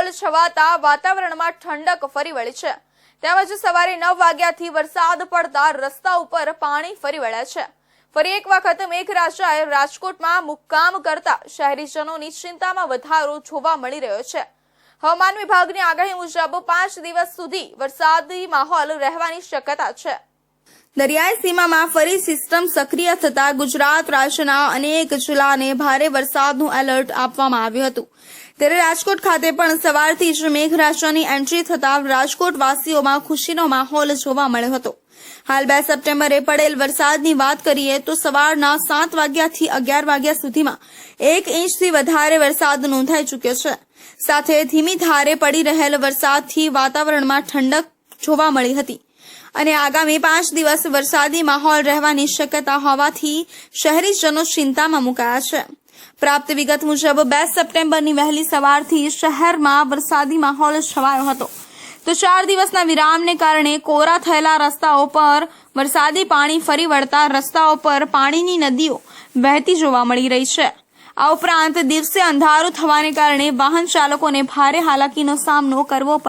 માહોલ છવાતા વાતાવરણમાં ઠંડક ફરી વળી છે. તેમજ સવારે નવ વાગ્યાથી વરસાદ પડતા રસ્તા ઉપર પાણી ફરી વળ્યા છે. ફરી એક વખત મેઘરાજાએ રાજકોટમાં મુક્કામ કરતા શહેરીજનોની ચિંતામાં વધારો જોવા મળી રહ્યો છે. હવામાન વિભાગની આગાહી મુજબ પાંચ દિવસ સુધી વરસાદી માહોલ રહેવાની શક્યતા છે. દરિયાઈ સીમામાં ફરી સિસ્ટમ સક્રિય થતા ગુજરાત રાજ્યના અનેક જિલ્લાને ભારે વરસાદનું એલર્ટ આપવામાં આવ્યું હતું. ત્યારે રાજકોટ ખાતે પણ સવારથી જ મેઘરાજાની એન્ટ્રી થતા રાજકોટવાસીઓમાં ખુશીનો માહોલ જોવા મળ્યો હતો. હાલ બે સપ્ટેમ્બરે પડેલ વરસાદની વાત કરીએ તો સવારના સાત વાગ્યાથી અગિયાર વાગ્યા સુધીમાં એક ઇંચથી વધારે વરસાદ નોંધાઈ ચૂક્યો છે. સાથે ધીમી ધારે પડી રહેલ વરસાદથી વાતાવરણમાં ઠંડક જોવા મળી હતી. અને આગામી પાંચ દિવસ વરસાદી માહોલ રહેવાની શક્યતા હોવાથી શહેરીજનો ચિંતામાં મુકાયા છે. પ્રાપ્ત વિગત મુજબ બે સપ્ટેમ્બરની વહેલી સવારથી શહેરમાં વરસાદી માહોલ છવાયો હતો. તો ચાર દિવસના વિરામને કારણે કોરા થયેલા રસ્તાઓ પર વરસાદી પાણી ફરી વળતા રસ્તાઓ પર પાણીની નદીઓ વહેતી જોવા મળી રહી છે. આ ઉપરાંત દિવસે અંધારું થવાને કારણે વાહન ચાલકોને ભારે હાલાકીનો સામનો કરવો